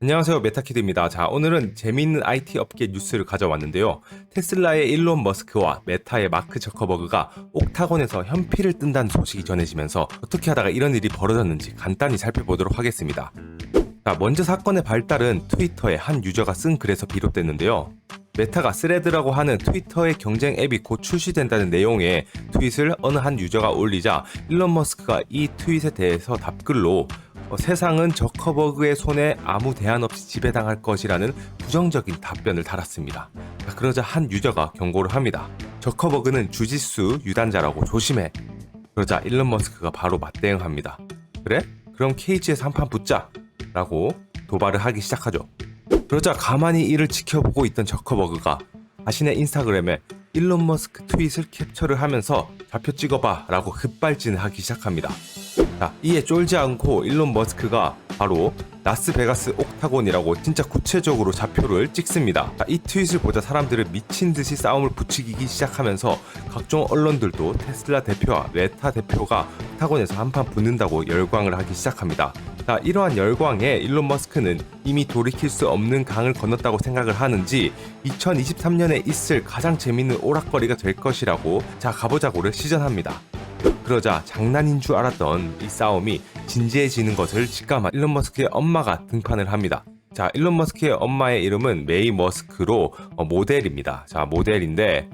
안녕하세요 메타키드입니다. 자 오늘은 재미있는 IT 업계 뉴스를 가져왔는데요. 테슬라의 일론 머스크와 메타의 마크 저커버그가 옥타곤에서 현피를 뜬다는 소식이 전해지면서 어떻게 하다가 이런 일이 벌어졌는지 간단히 살펴보도록 하겠습니다. 자 먼저 사건의 발달은 트위터의 한 유저가 쓴 글에서 비롯됐는데요. 메타가 스레드라고 하는 트위터의 경쟁 앱이 곧 출시된다는 내용의 트윗을 어느 한 유저가 올리자 일론 머스크가 이 트윗에 대해서 답글로 어, 세상은 저커버그의 손에 아무 대안 없이 지배당할 것이라는 부정적인 답변을 달았습니다. 자, 그러자 한 유저가 경고를 합니다. 저커버그는 주짓수 유단자라고 조심해. 그러자 일론 머스크가 바로 맞대응합니다. 그래? 그럼 케이지에서 한 판 붙자. 라고 도발을 하기 시작하죠. 그러자 가만히 이를 지켜보고 있던 저커버그가 자신의 인스타그램에 일론 머스크 트윗을 캡처를 하면서 좌표 찍어봐 라고 급발진을 하기 시작합니다. 자, 이에 쫄지 않고 일론 머스크가 바로 라스베가스 옥타곤이라고 진짜 구체적으로 좌표를 찍습니다. 자, 이 트윗을 보자 사람들은 미친 듯이 싸움을 부추기기 시작하면서 각종 언론들도 테슬라 대표와 메타 대표가 옥타곤에서 한판 붙는다고 열광을 하기 시작합니다. 자, 이러한 열광에 일론 머스크는 이미 돌이킬 수 없는 강을 건넜다고 생각을 하는지 2023년에 있을 가장 재밌는 오락거리가 될 것이라고 자 가보자고를 시전합니다. 그러자 장난인 줄 알았던 이 싸움이 진지해지는 것을 직감한 일론 머스크의 엄마가 등판을 합니다. 자, 일론 머스크의 엄마의 이름은 메이 머스크로 어, 모델입니다. 자, 모델인데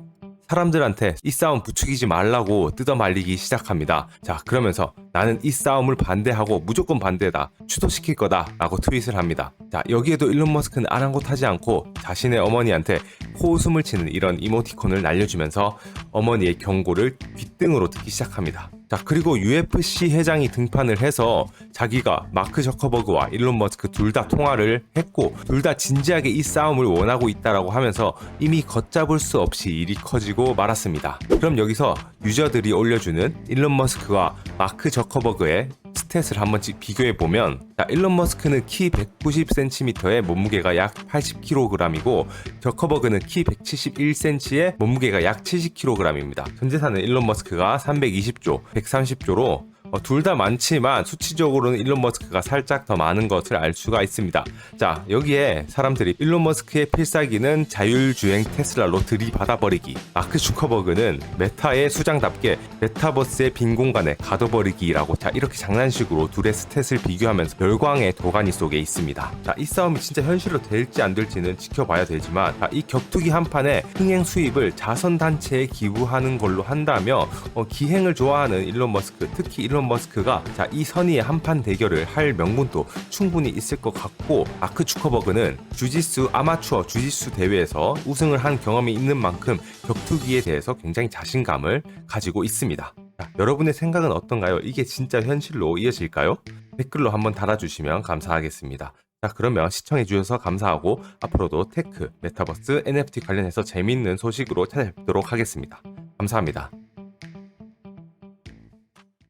사람들한테 이 싸움 부추기지 말라고 뜯어 말리기 시작합니다. 자, 그러면서 나는 이 싸움을 반대하고 무조건 반대다. 취소시킬 거다. 라고 트윗을 합니다. 자, 여기에도 일론 머스크는 아랑곳하지 않고 자신의 어머니한테 코웃음을 치는 이런 이모티콘을 날려주면서 어머니의 경고를 귓등으로 듣기 시작합니다. 자, 그리고 UFC 회장이 등판을 해서 자기가 마크 저커버그와 일론 머스크 둘 다 통화를 했고 둘 다 진지하게 이 싸움을 원하고 있다라고 하면서 이미 걷잡을 수 없이 일이 커지고 말았습니다. 그럼 여기서 유저들이 올려주는 일론 머스크와 마크 저커버그의 스탯을 한번 비교해 보면 자, 일론 머스크는 키 190cm에 몸무게가 약 80kg이고 저커버그는 키 171cm에 몸무게가 약 70kg입니다. 전 재산은 일론 머스크가 320조, 130조로 어, 둘 다 많지만 수치적으로는 일론 머스크가 살짝 더 많은 것을 알 수가 있습니다. 자, 여기에 사람들이 일론 머스크의 필살기는 자율주행 테슬라로 들이받아버리기, 마크 슈커버그는 메타의 수장답게 메타버스의 빈 공간에 가둬버리기라고 자, 이렇게 장난식으로 둘의 스탯을 비교하면서 열광의 도가니 속에 있습니다. 자, 이 싸움이 진짜 현실로 될지 안 될지는 지켜봐야 되지만 자, 이 격투기 한 판에 흥행 수입을 자선단체에 기부하는 걸로 한다며 어, 기행을 좋아하는 일론 머스크, 특히 일론 머스크가 자, 이 선의의 한판 대결을 할 명분도 충분히 있을 것 같고 아크 주커버그는 주짓수 아마추어 주짓수 대회에서 우승을 한 경험이 있는 만큼 격투기에 대해서 굉장히 자신감을 가지고 있습니다. 자, 여러분의 생각은 어떤가요? 이게 진짜 현실로 이어질까요? 댓글로 한번 달아주시면 감사하겠습니다. 자, 그러면 시청해주셔서 감사하고 앞으로도 테크, 메타버스, NFT 관련해서 재미있는 소식으로 찾아뵙도록 하겠습니다. 감사합니다.